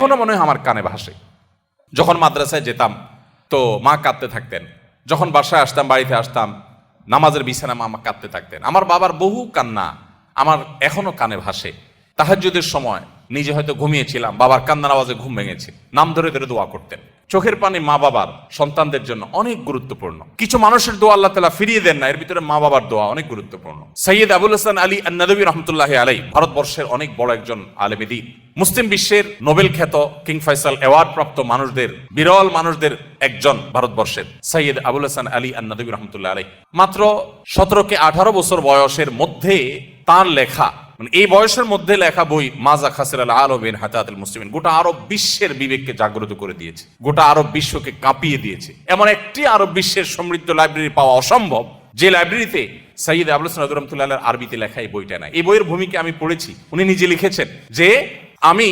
এখনও মনে হয় আমার কানে ভাসে। যখন মাদ্রাসায় যেতাম, তো মা কাঁদতে থাকতেন। যখন বাসায় আসতাম, বাড়িতে আসতাম, নামাজের বিছানা মা কাঁদতে থাকতেন। আমার বাবার বহু কান্না আমার এখনও কানে ভাসে। তাহাজ্জুদের সময় নিজে হয়তো ঘুমিয়েছিলাম, বাবার কান্নার আওয়াজে ঘুম ভেঙেছে। নাম ধরে ধরে দোয়া করতেন। চোখের পানি মা বাবার, সন্তানদের জন্য অনেক গুরুত্বপূর্ণ। কিছু মানুষের দোয়া আল্লাহ তালা ফিরিয়ে দেন না, এর ভিতরে মা বাবার দোয়া অনেক গুরুত্বপূর্ণ। সৈয়দ আবুল হাসান আলী নদী রহমতুল্লাহ আলাই ভারতবর্ষের অনেক বড় একজন আলেমেদি মুসলিম বিশ্বের নোবেল খ্যাত কিং ফয়সাল অ্যাওয়ার্ড প্রাপ্ত মানুষদের, বিরল মানুষদের একজন ভারতবর্ষের, সৈয়দ আবুল হাসান আলী নদী রহমতুল্লাহ আলাই মাত্র সতেরো কে আঠারো বছর বয়সের মধ্যে তার লেখা মানে এই বয়সের মধ্যে লেখা বই, মাজা খাসির আল আলমিন হাতাতুল মুসলিমিন, গোটা আরব বিশ্বের বিবেককে জাগ্রত করে দিয়েছে। গোটা আরব বিশ্বকে কাঁপিয়ে দিয়েছে। এমন একটি আরব বিশ্বের সমৃদ্ধ লাইব্রেরি পাওয়া অসম্ভব, যে লাইব্রেরিতে সাইদ আবুল হাসান রহমতুল্লাহ আরবিতে লেখা এই বইটা না এই বইয়ের ভূমিকা আমি পড়েছি। উনি নিজে লিখেছেন যে, আমি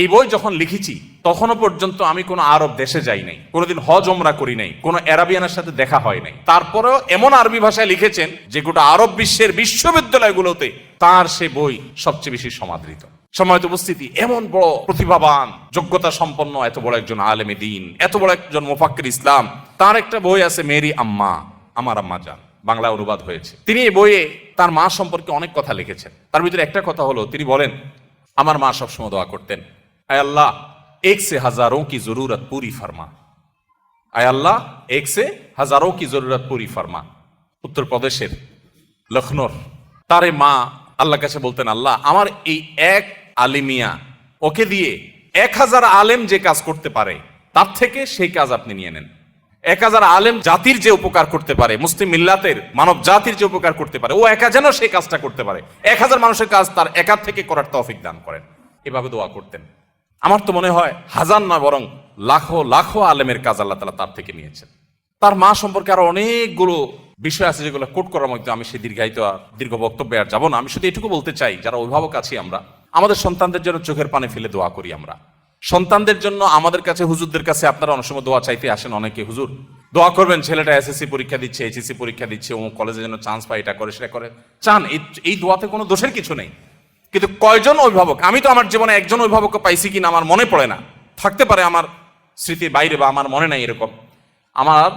এই বই যখন লিখেছি তখনও পর্যন্ত আমি কোনো আরব দেশে যাই নাই, কোনোদিন হজ ওমরা করি নাই, কোনো অ্যারাবিয়ানের সাথে দেখা হয় নাই। তারপরেও এমন আরবি ভাষায় লিখেছেন যে গোটা আরব বিশ্বের বিশ্ববিদ্যালয়গুলোতে তার সে বই সবচেয়ে বেশি সমাদৃত। সময়ত উপস্থিতি, এমন বড় প্রতিভাবান যোগ্যতা সম্পন্ন এত বড় একজন আলেমে দিন, এত বড় একজন মোফাক্কির ইসলাম, তার একটা বই আছে মেরি আম্মা, আমার আম্মা যান বাংলা অনুবাদ হয়েছে। তিনি এই বইয়ে তার মা সম্পর্কে অনেক কথা লিখেছেন। তার ভিতরে একটা কথা হলো, তিনি বলেন, আমার মা সবসময় দোয়া করতেন, আয় আল্লাহ এক সে হাজারোं की जरूरत पूरी फरमा আয় আল্লাহ এক সে হাজারোं की जरूरत पूरी फरमा উত্তরপ্রদেশের লখনৌর তারে মা আল্লাহ কাছে বলতেন আল্লাহ আমার এই এক আলিমিয়া ওকে দিয়ে এক হাজার আলেম যে কাজ করতে পারে তার থেকে সেই কাজ আপনি নিয়ে নেন এক হাজার আলেম জাতির যে উপকার করতে পারে মুসলিম মিল্লাতের মানব জাতির যে উপকার করতে পারে ও একা যেন সেই কাজটা করতে পারে এক হাজার মানুষের কাজ তার একার থেকে করার তৌফিক দান করেন এভাবে দোয়া করতেন আমার তো মনে হয় হাজার না, বরং লাখো লাখো আলেমের কাজ আল্লাহ তালা তার থেকে নিয়েছেন। তার মা সম্পর্কে আরও অনেকগুলো বিষয় আছে যেগুলো কোট করার মধ্যে আমি সেই দীর্ঘায়িত আর দীর্ঘ বক্তব্যে আর যাব না। আমি শুধু এটুকু বলতে চাই, যারা অভিভাবক আছি আমরা, আমাদের সন্তানদের জন্য চোখের পানে ফেলে দোয়া করি আমরা। সন্তানদের জন্য আমাদের কাছে, হুজুরদের কাছে আপনারা অনেক সময় দোয়া চাইতে আসেন অনেকে, হুজুর, দোয়া করবেন, ছেলেটা এসএসসি পরীক্ষা দিচ্ছে, এইচএসসি পরীক্ষা দিচ্ছে ও কলেজে যেন চান্স পায়, এটা করে, সেটা করে। চান এই দোয়াতে কোনো দোষের কিছু নেই। কিন্তু কয়জন অভিভাবক? আমি তো আমার জীবনে একজন অভিভাবককে পাইছি কিনা আমার মনে পড়ে না। থাকতে পারে আমার স্মৃতির বাইরে বা আমার মনে নাই এরকম। আমার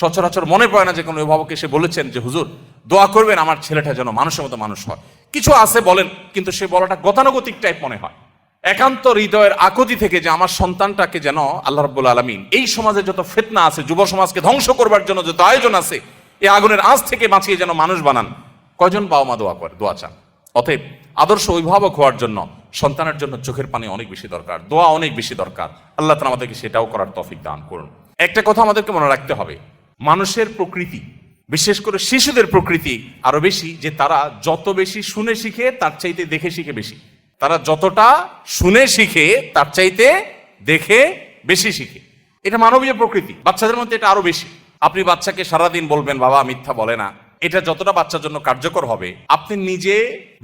সচরাচর মনে পড়ে না যে কোনো অভিভাবক এসে বলেছেন যে, হুজুর, দোয়া করবেন আমার ছেলেটা যেন মানুষের মতো মানুষ হয়। কিছু আছে বলেন, কিন্তু সে বলাটা গতানুগতিক টাইপ মনে হয়। একান্ত হৃদয়ের আকতি থেকে যে আমার সন্তানটাকে যেন আল্লাহ রব্বুল আলমিন, এই সমাজে যত ফেতনা আছে, যুব সমাজকে ধ্বংস করবার জন্য যত আয়োজন আছে এই আগুনের আঁচ থেকে বাঁচিয়ে যেন মানুষ বানান। কজন বাবা মা দোয়া করে, দোয়া চান? অতএব আদর্শ অভিভাবক হওয়ার জন্য, সন্তানের জন্য চোখের পানি অনেক বেশি দরকার, দোয়া অনেক বেশি দরকার। আল্লাহ তালা আমাদেরকে সেটাও করার তফিক দান করুন। একটা কথা আমাদেরকে মনে রাখতে হবে, মানুষের প্রকৃতি, বিশেষ করে শিশুদের প্রকৃতি আরও বেশি যে তারা যত বেশি শুনে শিখে, তার চাইতে দেখে শিখে বেশি। তারা যতটা শুনে শিখে, তার চাইতে দেখে বেশি শিখে। এটা মানবীয় প্রকৃতি, বাচ্চাদের মধ্যে এটা আরও বেশি। আপনি বাচ্চাকে সারাদিন বলবেন, বাবা, মিথ্যা বলে না। এটা যতটা বাচ্চার জন্য কার্যকর হবে, আপনি নিজে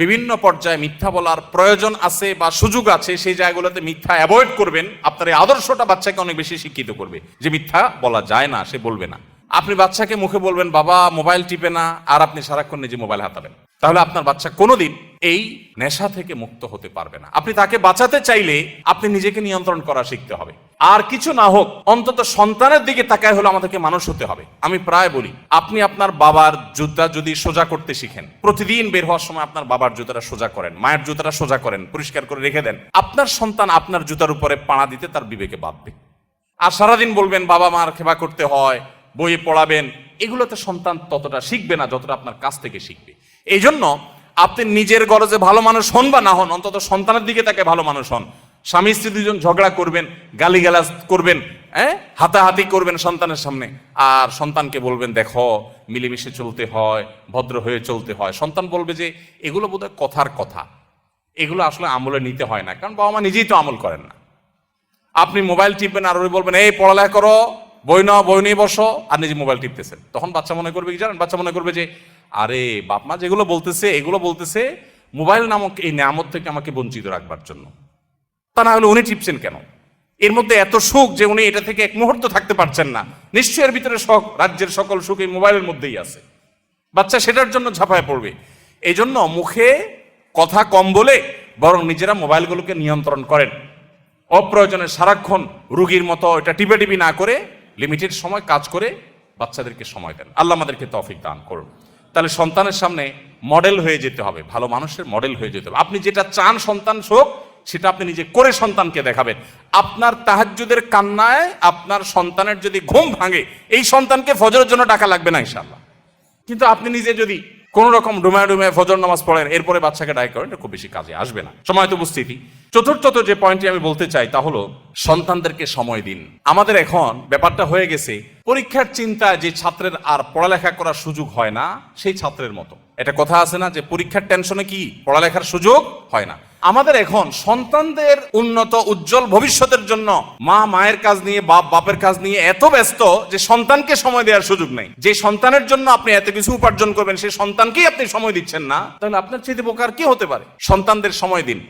বিভিন্ন পর্যায়ে মিথ্যা বলার প্রয়োজন আছে বা সুযোগ আছে, সেই জায়গাগুলোতে মিথ্যা অ্যাভয়েড করবেন, আপনার এই আদর্শটা বাচ্চাকে অনেক বেশি শিক্ষিত করবে। যে মিথ্যা বলা যায় না, সে বলবে না। আপনি বাচ্চাকে মুখে বলবেন, বাবা, মোবাইল টিপে না, আর আপনি সারাক্ষণ নিজে মোবাইল হাতাবেন। তাহলে আপনার বাচ্চা কোনোদিন এই নেশা থেকে মুক্ত হতে পারবে না। আপনি তাকে বাঁচাতে চাইলে আপনি নিজেকে নিয়ন্ত্রণ করা শিখতে হবে। আর কিছু না হোক, অন্তত সন্তানের দিকে তাকায় হলে আমাদেরকে মানুষ হতে হবে। আমি প্রায় বলি, আপনি আপনার বাবার জুতা যদি সোজা করতে শিখেন, প্রতিদিন বের হওয়ার সময় আপনার বাবার জুতাটা সোজা করেন, মায়ের জুতাটা সোজা করেন, পরিষ্কার করে রেখে দেন, আপনার সন্তান আপনার জুতার উপরে পাড়া দিতে তার বিবেকে বাঁধবে আর সারাদিন বলবেন, বাবা মার খেবা করতে হয়, বইয়ে পড়াবেন। এগুলোতে সন্তান ততটা শিখবে না যতটা আপনার কাছ থেকে শিখবে। এই জন্য আপনি নিজের গরজে ভালো মানুষ হন বা না হন, অন্তত সন্তানের দিকে তাকে ভালো মানুষ হন। স্বামী স্ত্রী দুজন ঝগড়া করবেন, গালিগালাজ করবেন হ্যাঁ? হাতাহাতি করবেন সন্তানের সামনে। আর সন্তানকে বলবেন, দেখো, মিলেমিশে চলতে হয়, ভদ্র হয়ে চলতে হয়। সন্তান বলবে যে, এগুলো বোধহয় কথার কথা। এগুলো আসলে আমলে নিতে হয় না। কারণ বাবা মা নিজেই তো আমল করেন না। আপনি মোবাইল টিপবেন, আর ওই বলবেন, এই, পড়ালেখা করো, বই নাও, বই নিয়ে বসো। আর নিজে মোবাইল টিপতেছেন। তখন বাচ্চা মনে করবে কি জানেন? বাচ্চা মনে করবে যে, আরে, বাপ মা যেগুলো বলতেছে, এগুলো বলতেছে, মোবাইল নামক এই নামত থেকে আমাকে বঞ্চিত রাখবার জন্য। তা না হলে উনি টিপছেন কেন? এর মধ্যে এত সুখ যে উনি এটা থেকে এক মুহূর্ত থাকতে পারছেন না। নিশ্চয়ই এর ভিতরে সব রাজ্যের সকল সুখ এই মোবাইলের মধ্যেই আছে। বাচ্চা সেটার জন্য ঝাঁপায় পড়বে। এই জন্য মুখে কথা কম বলে বরং নিজেরা মোবাইলগুলোকে নিয়ন্ত্রণ করেন। অপ্রয়োজনে সারাক্ষণ রুগীর মতো এটা টিপে টিপি না করে লিমিটেড সময় কাজ করে বাচ্চাদেরকে সময় দেন। আল্লাহ আমাদেরকে তফিক দান করুন। তাহলে সন্তানের সামনে মডেল হয়ে যেতে হবে, ভালো মানুষের মডেল হয়ে যেতে হবে। আপনি যেটা চান সন্তান হোক সেটা আপনি নিজে করে সন্তানকে দেখাবেন। আপনার তাহাজ্জুদের কান্নায় আপনার সন্তানের যদি ঘুম ভাঙে, এই সন্তানকে ফজরের জন্য টাকা লাগবে না ইনশাল্লাহ কিন্তু আপনি নিজে যদি কোনো রকম ডুমায় ডুমায় ফজর নামাজ পড়েন, এরপরে বাচ্চাকে ডায় করেন খুব বেশি কাজে আসবে না। সময় তো উপস্থিতি। চতুর্থত যে পয়েন্টটি আমি বলতে চাই তা হলো, সন্তানদেরকে সময় দিন। আমাদের এখন ব্যাপারটা হয়ে গেছে, পরীক্ষার চিন্তায় যে ছাত্রের আর পড়ালেখা করার সুযোগ হয় না, সেই ছাত্রের মতো। এটা কথা আছে না যে পরীক্ষার টেনশনে কি পড়ালেখার সুযোগ হয় না। আমাদের এখন সন্তানদের উন্নত, উজ্জ্বল ভবিষ্যতের জন্য মা, মায়ের কাজ নিয়ে, বাপ, বাপের কাজ নিয়ে এত ব্যস্ত যে সন্তানকে সময় দেওয়ার সুযোগ নেই। যে সন্তানের জন্য আপনি এত কিছু উপার্জন করবেন সেই সন্তানকেই আপনি সময় দিচ্ছেন না, তাহলে আপনার চেয়ে বোকার কি হতে পারে? সন্তানদের সময় দিন।